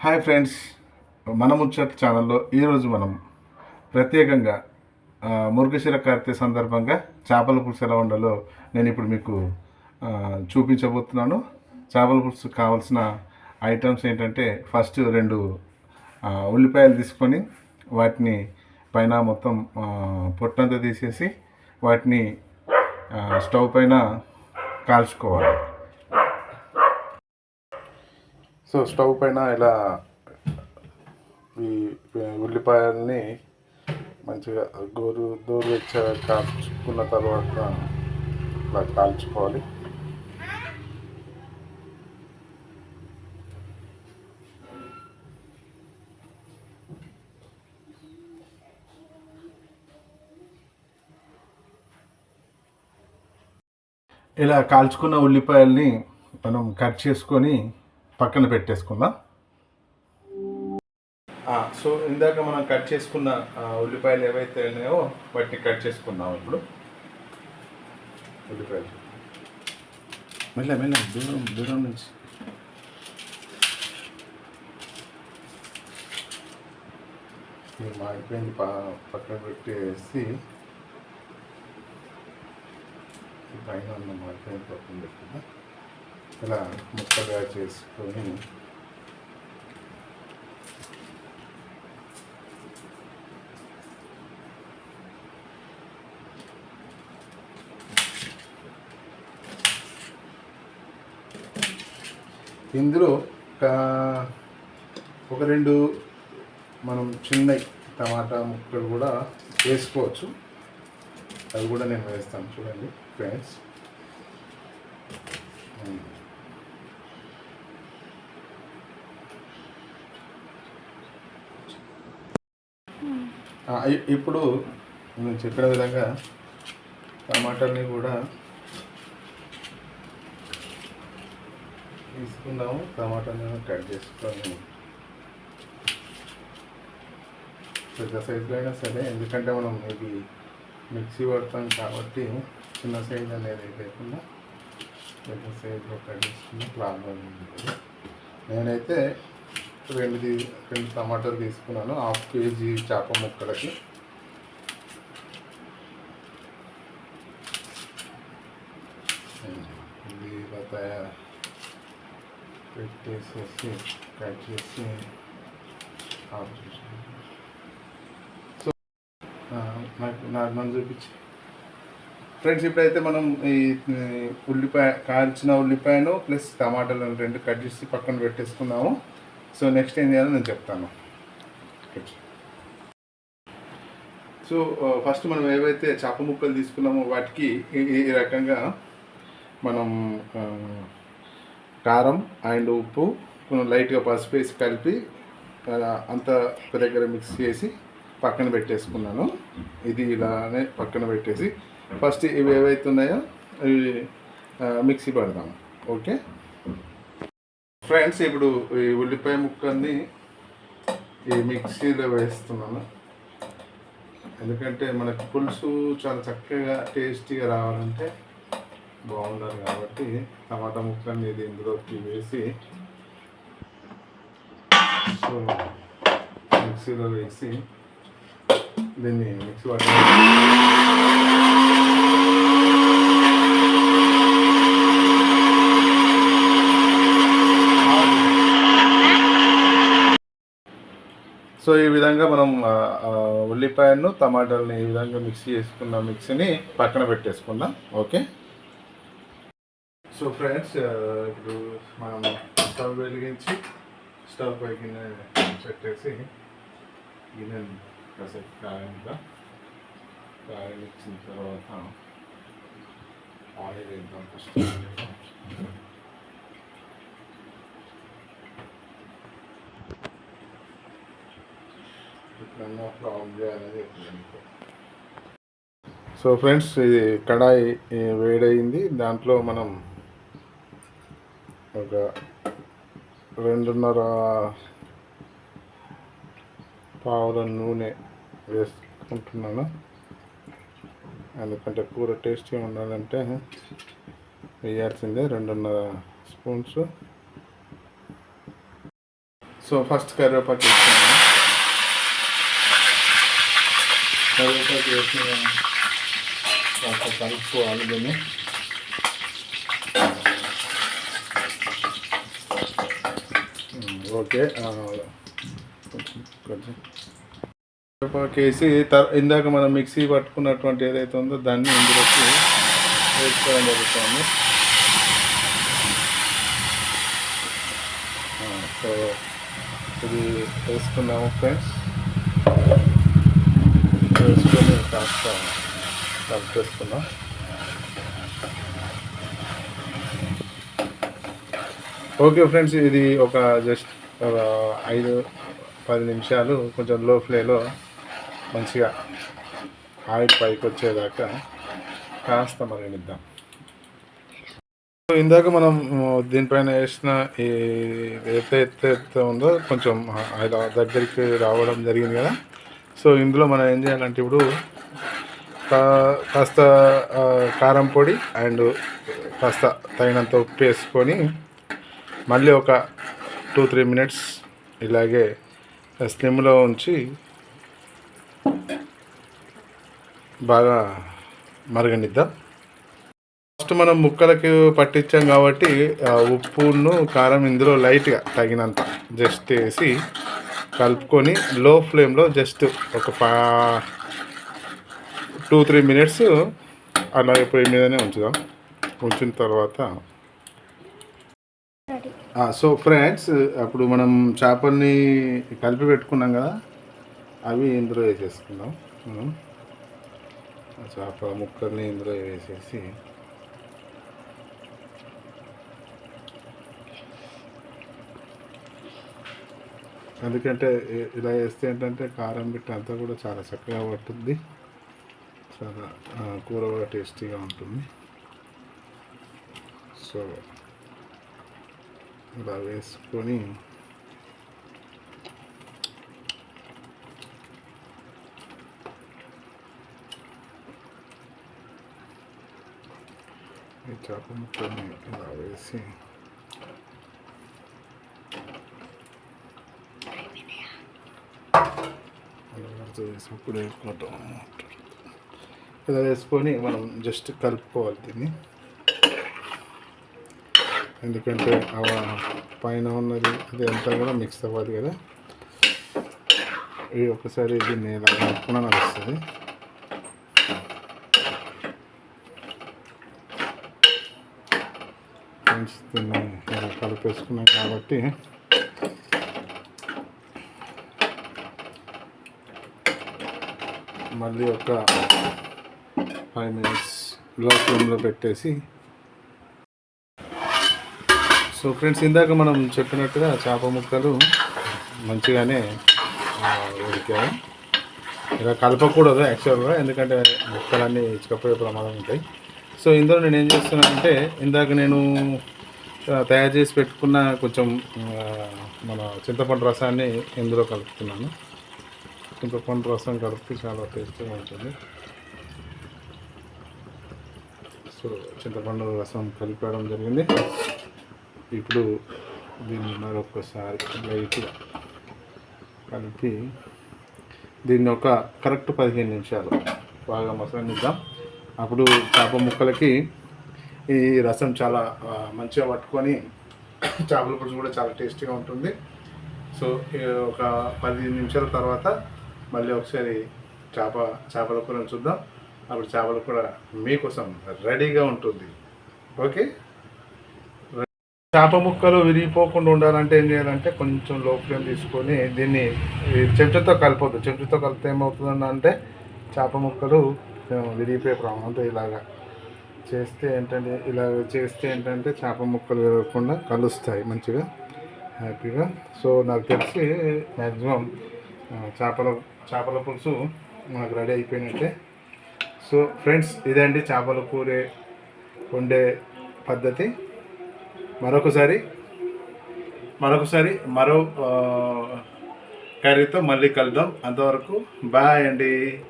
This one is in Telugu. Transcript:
హాయ్ ఫ్రెండ్స్ మన ముచ్చట్ ఛానల్లో ఈరోజు మనం ప్రత్యేకంగా ఆ, మురుగశిర కార్తె సందర్భంగా చేపల పులుసు ఎలా ఉండాలో నేను ఇప్పుడు మీకు చూపించబోతున్నాను. చేపల పులుసు కావాల్సిన ఐటమ్స్ ఏంటంటే ఫస్ట్ రెండు ఉల్లిపాయలు తీసుకొని వాటిని పైన మొత్తం పొట్టంతా తీసేసి వాటిని స్టవ్ పైన కాల్చుకోవాలి. సో స్టవ్ పైన ఇలా ఈ ఉల్లిపాయల్ని మంచిగా గోరు దోరువెచ్చ కాల్చుకున్న తర్వాత ఇలా కాల్చుకోవాలి. ఇలా కాల్చుకున్న ఉల్లిపాయల్ని మనం కట్ చేసుకొని పక్కన పెట్టేసుకుందాం. సో ఇందాక మనం కట్ చేసుకున్న ఉల్లిపాయలు ఏవైతే ఉన్నాయో వాటిని కట్ చేసుకుందాం ఇప్పుడు. ఉల్లిపాయలు. మెల్ల మెల్ల దూరం దూరం నుంచి. ఇది పక్కన పెట్టేసి. పైన ఉన్న మాడిపోయింది పక్కన పెట్టుకుందాం. ఇలా ముక్కలుగా చేసుకొని ఇందులో ఒక- ఒక రెండు మనం చిన్న టమాటా ముక్కలు కూడా వేసుకోవచ్చు. అవి కూడా నేను వేస్తాను. చూడండి ఫ్రెండ్స్. ఇప్పుడు నేను చెప్పిన విధంగా టమాటాలని కూడా తీసుకున్నాము టమాటాని కట్ చేసుకొని పెద్ద సైజులో అయినా సరే ఎందుకంటే మనం ఇది మిక్సీ పడతాం కాబట్టి చిన్న సైజ్ అనేది లేకుండా పెద్ద సైజులో కట్ చేసుకుని ప్రాబ్లం ఉంది నేనైతే రెండు రెండు టమాటాలు తీసుకున్నాను. హాఫ్ కేజీ చేప ముక్కలకి. ఇది ఇలా తయారు పెట్టేసేసి కట్ చేసి ఆఫ్ చేసాను సో నాకు నార్మల్ చూపించి ఫ్రెండ్స్ ఇప్పుడైతే మనం ఈ ఈ ఉల్లిపాయ కాల్చిన ఉల్లిపాయను ప్లస్ టమాటాలను రెండు కట్ చేసి పక్కన పెట్టేసుకున్నాము సో నెక్స్ట్ ఏం చేయాలో నేను చెప్తాను. సో ఫస్ట్ మనం ఏవైతే చేప ముక్కలు తీసుకున్నామో వాటికి ఈ రకంగా మనం కారం అండ్ ఉప్పు కొంచెం లైట్గా పసుపు వేసి కలిపి అంతా ఒక దగ్గర మిక్స్ చేసి పక్కన పెట్టేసుకున్నాను. ఇది ఇలానే పక్కన పెట్టేసి ఫస్ట్ ఇవి ఏవైతే ఉన్నాయో ఇవి మిక్సీ పెడదాం ఓకే? ఫ్రెండ్స్ ఇప్పుడు ఈ ఉల్లిపాయ ముక్కల్ని ఈ మిక్సీలో వేస్తున్నాను. ఎందుకంటే మనకి పులుసు చాలా చక్కగా టేస్టీగా రావాలంటే బాగుండాలి కాబట్టి టమాటా ముక్కల్ని ఇది ఇందులోకి వేసి సో మిక్సీలో వేసి దీన్ని మిక్సీ పట్ట సో ఈ విధంగా మనం ఉల్లిపాయను టమాటాలని ఈ విధంగా మిక్సీ చేసుకున్న మిక్సీని పక్కన పెట్టేసుకుందాం. ఓకే? సో ఫ్రెండ్స్ ఇప్పుడు మనం స్టవ్ వెలిగించి స్టవ్ పై గిన్నె పెట్టేసి గిన్నె కాసేపు కాయంగా కాయనిచ్చిన తర్వాత ఆయిల్ వేద్దాం ఫస్ట్. చేయాలని సో ఫ్రెండ్స్ ఇది కడాయి ఈ, వేడయింది. దాంట్లో మనం ఒక రెండున్నర పావుల నూనె వేసుకుంటున్నాను. ఎందుకంటే కూర టేస్టీగా ఉండాలంటే వేయాల్సిందే. రెండున్నర స్పూన్స్. సో ఫస్ట్ కరివేపాకు వేసుకున్నాను కరివేపాకు వేసిన కాస్త కలుపుకోవాలి దీన్ని ఓకే ఆ, కొంచెం కరివేపాకు వేసి తర్- ఇందాక మనం మిక్సీ పట్టుకున్నటువంటి ఏదైతే ఉందో దాన్ని ఇందులోకి వేసుకోవడం జరుగుతుంది. సో ఇది వేసుకున్నాము ఫ్రెండ్స్. వేసుకొని కాస్త కలిపేసుకున్నాం ఓకే ఫ్రెండ్స్ ఇది ఒక జస్ట్ ఐదు పది నిమిషాలు కొంచెం లో ఫ్లేలో మంచిగా ఆయిల్ పైకి వచ్చేదాకా కాస్త మరగనిద్దాం. ఇందాక మనం దీనిపైన వేసిన ఈ ఏదైతే ఎత్త ఉందో కొంచెం ఇలా దగ్గరికి రావడం జరిగింది కదా? సో ఇందులో మనం ఏం చేయాలంటే ఇప్పుడు కాస్త కారం పొడి అండ్ కాస్త తగినంత ఉప్పు వేసుకొని మళ్ళీ ఒక టూ త్రీ మినిట్స్ ఇలాగే స్లిమ్లో ఉంచి బాగా మరగనిద్దాం. ఫస్ట్ మనం ముక్కలకి పట్టించాం కాబట్టి ఉప్పును కారం ఇందులో లైట్గా తగినంత జస్ట్ వేసి కలుపుకొని లో ఫ్లేమ్లో జస్ట్ ఒక ఫా టూ త్రీ మినిట్స్ అలా పొయ్యి మీదనే ఉంచుదాం. ఉంచిన తర్వాత సో ఫ్రెండ్స్ అప్పుడు మనం చేపల్ని కలిపి పెట్టుకున్నాం కదా అవి ఇందులో వేసేసుకుందాం. మనం చేప ముక్కల్ని ఇందులో వేసేసి ఎందుకంటే ఇలా వేస్తే ఏంటంటే కారం బిట్ట అంతా కూడా చాలా చక్కగా పట్టుద్ది చాలా కూర కూడా టేస్టీగా ఉంటుంది. సో ఇలా వేసుకొని ఈ చేప ముక్కని ఇలా వేసి వేసి ఇప్పుడు వేసుకుంటాం ఇలా వేసుకొని మనం జస్ట్ కలుపుకోవాలి దీన్ని. ఎందుకంటే ఆ పైన ఉన్నది అది అంతా కూడా మిక్స్ అవ్వాలి కదా. ఇది ఒకసారి దీన్ని ఇలా కలుపుకున్నా నడుస్తుంది. ఫ్రెండ్స్ దీన్ని ఇలా కలిపేసుకున్నాం కాబట్టి మళ్ళీ ఒక ఫైవ్ మినిట్స్లో ఫ్లేమ్లో పెట్టేసి. సో ఫ్రెండ్స్ ఇందాక మనం చెప్పినట్టుగా చేప ముక్కలు మంచిగానే ఉడికాయి. ఇలా కలపకూడదు యాక్చువల్గా ఎందుకంటే ముక్కలన్నీ ఇచ్చకపోయే ప్రమాదం ఉంటాయి. సో ఇందులో నేను ఏం చేస్తున్నానంటే ఇందాక నేను తయారు చేసి పెట్టుకున్న కొంచెం మన చింతపండు రసాన్ని ఇందులో కలుపుతున్నాను. చింతపండు రసం కలిపి చాలా టేస్టీగా ఉంటుంది. సో చింతపండు రసం కలిపేయడం జరిగింది. ఇప్పుడు దీన్ని మరొకసారి లైట్గా కలిపి దీన్ని ఒక కరెక్ట్ పదిహేను నిమిషాలు బాగా మసలనిద్దాం. అప్పుడు చేప ముక్కలకి ఈ రసం చాలా మంచిగా పట్టుకొని చేపల పులుసు కూడా చాలా టేస్టీగా ఉంటుంది. సో ఒక పది నిమిషాల తర్వాత మళ్ళీ ఒకసారి చేప చేపల కూరను చూద్దాం. అప్పుడు చేపల కూర మీకోసం రెడీగా ఉంటుంది. ఓకే? చేప ముక్కలు విరిగిపోకుండా ఉండాలంటే ఏం చేయాలంటే కొంచెం లో ఫ్లేమ్ తీసుకొని దీన్ని చెంచుతో చెంచాతో కలపొద్దు. కలిపితే ఏమవుతుందని అంటే చేప ముక్కలు విరిగిపోయే ప్రమాదం. అంటే ఇలాగా చేస్తే ఏంటంటే ఇలా చేస్తే ఏంటంటే చేప ముక్కలు విరగకుండా కలుస్తాయి మంచిగా హ్యాపీగా. సో నాకు తెలిసి మ్యాక్సిమం చేపల చేపల పులుసు మనకు రెడీ అయిపోయినట్టే. సో ఫ్రెండ్స్ ఇదండి చేపల కూర వండే పద్ధతి. మరొకసారి మరొకసారి మరో కర్రీతో మళ్ళీ కలుద్దాం. అంతవరకు బాయ్ అండి.